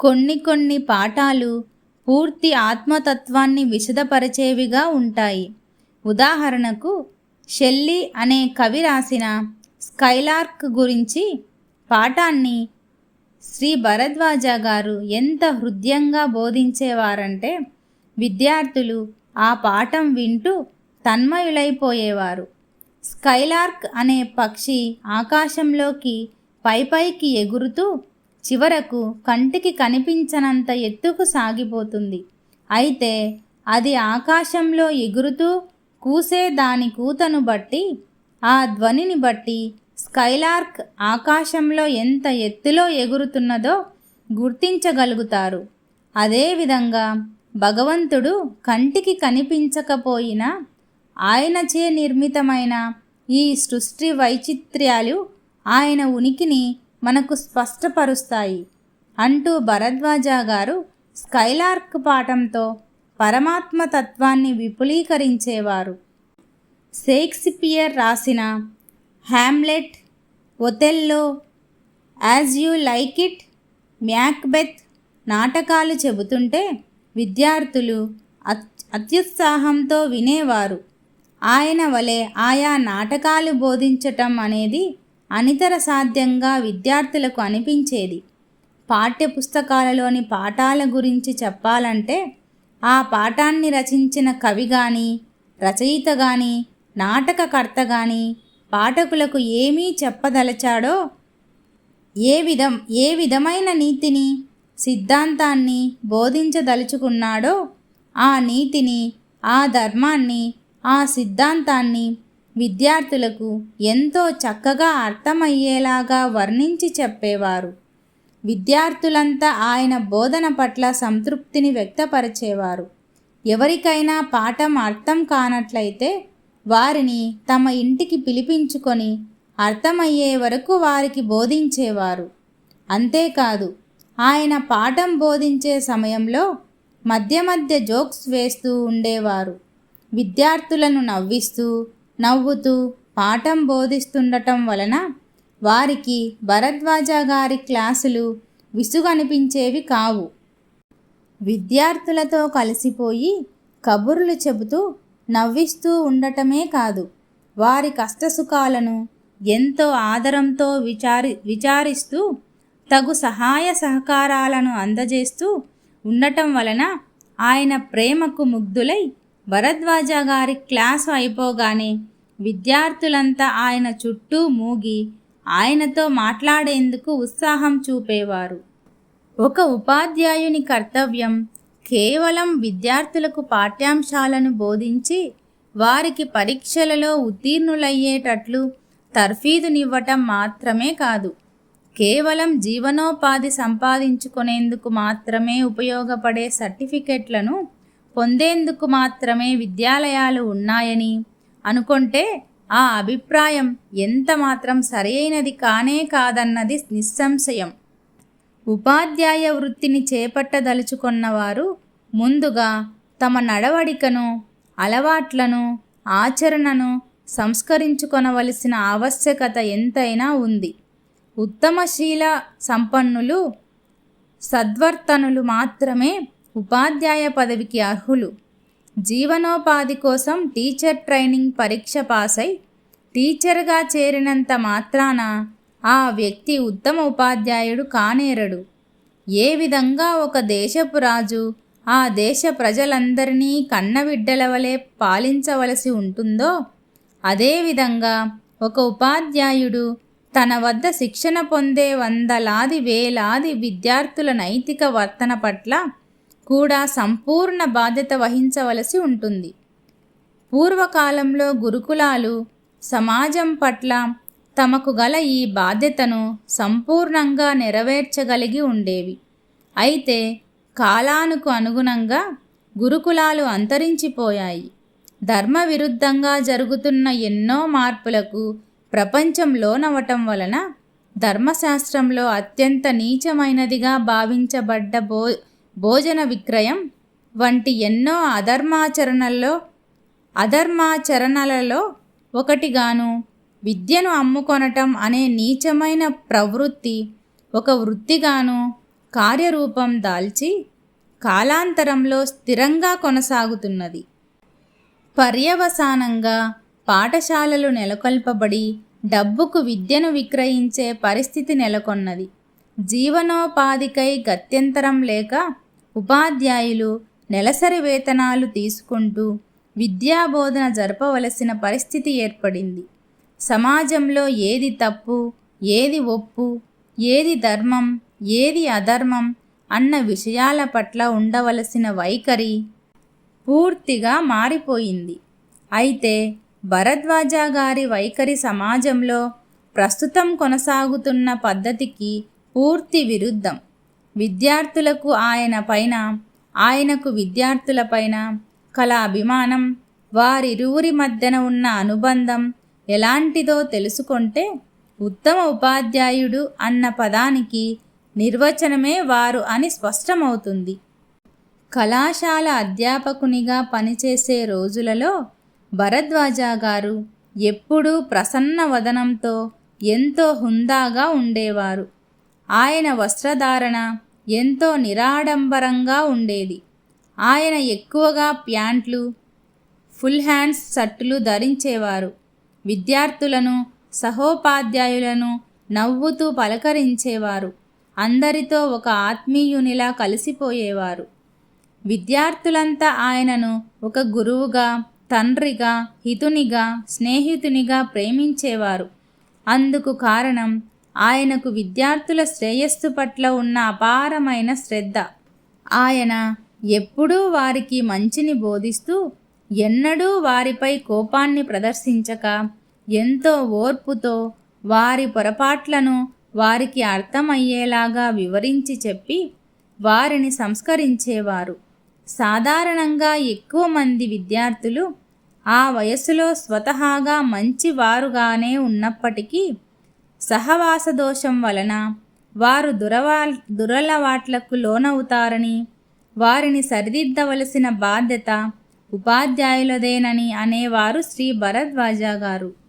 కొన్ని కొన్ని పాఠాలు పూర్తి ఆత్మతత్వాన్ని విశదపరిచేవిగా ఉంటాయి. ఉదాహరణకు షెల్లీ అనే కవి రాసిన స్కైలార్క్ గురించి పాఠాన్ని శ్రీ భరద్వాజ గారు ఎంత హృదయంగా బోధించేవారంటే విద్యార్థులు ఆ పాఠం వింటూ తన్మయులైపోయేవారు. స్కైలార్క్ అనే పక్షి ఆకాశంలోకి పైపైకి ఎగురుతూ చివరకు కంటికి కనిపించనంత ఎత్తుకు సాగిపోతుంది. అయితే అది ఆకాశంలో ఎగురుతూ కూసే దాని కూతను బట్టి ఆ ధ్వనిని బట్టి స్కైలార్క్ ఆకాశంలో ఎంత ఎత్తులో ఎగురుతున్నదో గుర్తించగలుగుతారు. అదేవిధంగా భగవంతుడు కంటికి కనిపించకపోయినా ఆయనచే నిర్మితమైన ఈ సృష్టి వైచిత్ర్యాలు ఆయన ఉనికిని మనకు స్పష్టపరుస్తాయి. అంటూ భరద్వాజ గారు స్కైలార్క్ పాఠంతో పరమాత్మ తత్వాన్ని విపులీకరించేవారు. షేక్స్పియర్ రాసిన Hamlet Othello As You Like It Macbeth నాటకాలు చెబుతుంటే విద్యార్థులు అత్యుత్సాహంతో వినేవారు. ఆయన వలె ఆయా నాటకాలు బోధించటం అనేది అనితర సాధ్యంగా విద్యార్థులకు అనిపించేది. పాఠ్యపుస్తకాలలోని పాఠాల గురించి చెప్పాలంటే ఆ పాఠాన్ని రచించిన కవి కానీ రచయిత కానీ నాటకకర్త కానీ పాఠకులకు ఏమీ చెప్పదలచాడో ఏ విధం ఏ విధమైన నీతిని సిద్ధాంతాన్ని బోధించదలుచుకున్నాడో ఆ నీతిని ఆ ధర్మాన్ని ఆ సిద్ధాంతాన్ని విద్యార్థులకు ఎంతో చక్కగా అర్థమయ్యేలాగా వర్ణించి చెప్పేవారు. విద్యార్థులంతా ఆయన బోధన పట్ల సంతృప్తిని వ్యక్తపరిచేవారు. ఎవరికైనా పాఠం అర్థం కానట్లయితే వారిని తమ ఇంటికి పిలిపించుకొని అర్థమయ్యే వరకు వారికి బోధించేవారు. అంతేకాదు ఆయన పాఠం బోధించే సమయంలో మధ్య మధ్య జోక్స్ వేస్తూ ఉండేవారు. విద్యార్థులను నవ్విస్తూ నవ్వుతూ పాఠం బోధిస్తుండటం వలన వారికి భరద్వాజ గారి క్లాసులు విసుగనిపించేవి కావు. విద్యార్థులతో కలిసిపోయి కబుర్లు చెబుతూ నవ్విస్తూ ఉండటమే కాదు వారి కష్టసుఖాలను ఎంతో ఆదరంతో విచారి విచారిస్తూ తగు సహాయ సహకారాలను అందజేస్తూ ఉండటం వలన ఆయన ప్రేమకు ముగ్ధులై భరద్వాజ గారి క్లాసు అయిపోగానే విద్యార్థులంతా ఆయన చుట్టూ మూగి ఆయనతో మాట్లాడేందుకు ఉత్సాహం చూపేవారు. ఒక ఉపాధ్యాయుని కర్తవ్యం కేవలం విద్యార్థులకు పాఠ్యాంశాలను బోధించి వారికి పరీక్షలలో ఉత్తీర్ణులయ్యేటట్లు తర్ఫీదునివ్వటం మాత్రమే కాదు కేవలం జీవనోపాధి సంపాదించుకునేందుకు మాత్రమే ఉపయోగపడే సర్టిఫికెట్లను పొందేందుకు మాత్రమే విద్యాలయాలు ఉన్నాయని అనుకుంటే ఆ అభిప్రాయం ఎంత మాత్రం సరైనది కానే కాదన్నది నిస్సంశయం. ఉపాధ్యాయ వృత్తిని చేపట్టదలుచుకున్నవారు ముందుగా తమ నడవడికను అలవాట్లను ఆచరణను సంస్కరించుకొనవలసిన ఆవశ్యకత ఎంతైనా ఉంది. ఉత్తమశీల సంపన్నులు సద్వర్తనులు మాత్రమే ఉపాధ్యాయ పదవికి అర్హులు. జీవనోపాధి కోసం టీచర్ ట్రైనింగ్ పరీక్ష పాస్ టీచర్గా చేరినంత మాత్రాన ఆ వ్యక్తి ఉత్తమ ఉపాధ్యాయుడు కానేరడు. ఏ విధంగా ఒక దేశపు రాజు ఆ దేశ ప్రజలందరినీ కన్నబిడ్డల వలె పాలించవలసి ఉంటుందో అదేవిధంగా ఒక ఉపాధ్యాయుడు తన వద్ద శిక్షణ పొందే వందలాది వేలాది విద్యార్థుల నైతిక వర్తన పట్ల కూడా సంపూర్ణ బాధ్యత వహించవలసి ఉంటుంది. పూర్వకాలంలో గురుకులాలు సమాజం పట్ల తమకు గల ఈ బాధ్యతను సంపూర్ణంగా నెరవేర్చగలిగి ఉండేవి. అయితే కాలానుకు అనుగుణంగా గురుకులాలు అంతరించిపోయాయి. ధర్మ విరుద్ధంగా జరుగుతున్న ఎన్నో మార్పులకు ప్రపంచం లోనవటం వలన ధర్మశాస్త్రంలో అత్యంత నీచమైనదిగా భావించబడ్డ బో భోజన విక్రయం వంటి ఎన్నో అధర్మాచరణల్లో అధర్మాచరణలలో ఒకటిగాను విద్యను అమ్ముకొనటం అనే నీచమైన ప్రవృత్తి ఒక వృత్తిగాను కార్యరూపం దాల్చి కాలాంతరంలో స్థిరంగా కొనసాగుతున్నది. పర్యవసానంగా పాఠశాలలు నెలకొల్పబడి డబ్బుకు విద్యను విక్రయించే పరిస్థితి నెలకొన్నది. జీవనోపాధికై గత్యంతరం లేక ఉపాధ్యాయులు నెలసరి వేతనాలు తీసుకుంటూ విద్యాబోధన జరపవలసిన పరిస్థితి ఏర్పడింది. సమాజంలో ఏది తప్పు ఏది ఒప్పు ఏది ధర్మం ఏది అధర్మం అన్న విషయాల పట్ల ఉండవలసిన వైఖరి పూర్తిగా మారిపోయింది. అయితే భరద్వాజ గారి వైఖరి సమాజంలో ప్రస్తుతం కొనసాగుతున్న పద్ధతికి పూర్తి విరుద్ధం. విద్యార్థులకు ఆయన పైన ఆయనకు విద్యార్థులపైన కల అభిమానం వారిరువురి మధ్యన ఉన్న అనుబంధం ఎలాంటిదో తెలుసుకుంటే ఉత్తమ ఉపాధ్యాయుడు అన్న పదానికి నిర్వచనమే వారు అని స్పష్టమవుతుంది. కళాశాల అధ్యాపకునిగా పనిచేసే రోజులలో భరద్వాజ గారు ఎప్పుడూ ప్రసన్న వదనంతో ఎంతో హుందాగా ఉండేవారు. ఆయన వస్త్రధారణ ఎంతో నిరాడంబరంగా ఉండేది. ఆయన ఎక్కువగా ప్యాంట్లు ఫుల్ హ్యాండ్స్ షర్టులు ధరించేవారు. విద్యార్థులను సహోపాధ్యాయులను నవ్వుతూ పలకరించేవారు. అందరితో ఒక ఆత్మీయునిలా కలిసిపోయేవారు. విద్యార్థులంతా ఆయనను ఒక గురువుగా తండ్రిగా హితునిగా స్నేహితునిగా ప్రేమించేవారు. అందుకు కారణం ఆయనకు విద్యార్థుల శ్రేయస్సు పట్ల ఉన్న అపారమైన శ్రద్ధ. ఆయన ఎప్పుడూ వారికి మంచిని బోధిస్తూ ఎన్నడూ వారిపై కోపాన్ని ప్రదర్శించక ఎంతో ఓర్పుతో వారి పొరపాట్లను వారికి అర్థమయ్యేలాగా వివరించి చెప్పి వారిని సంస్కరించేవారు. సాధారణంగా ఎక్కువ మంది విద్యార్థులు ఆ వయసులో స్వతహాగా మంచివారుగానే ఉన్నప్పటికీ సహవాస దోషం వలన వారు దురవా దురలవాట్లకు లోనవుతారని వారిని సరిదిద్దవలసిన బాధ్యత ఉపాధ్యాయులదేనని అనేవారు శ్రీ భరద్వాజ గారు.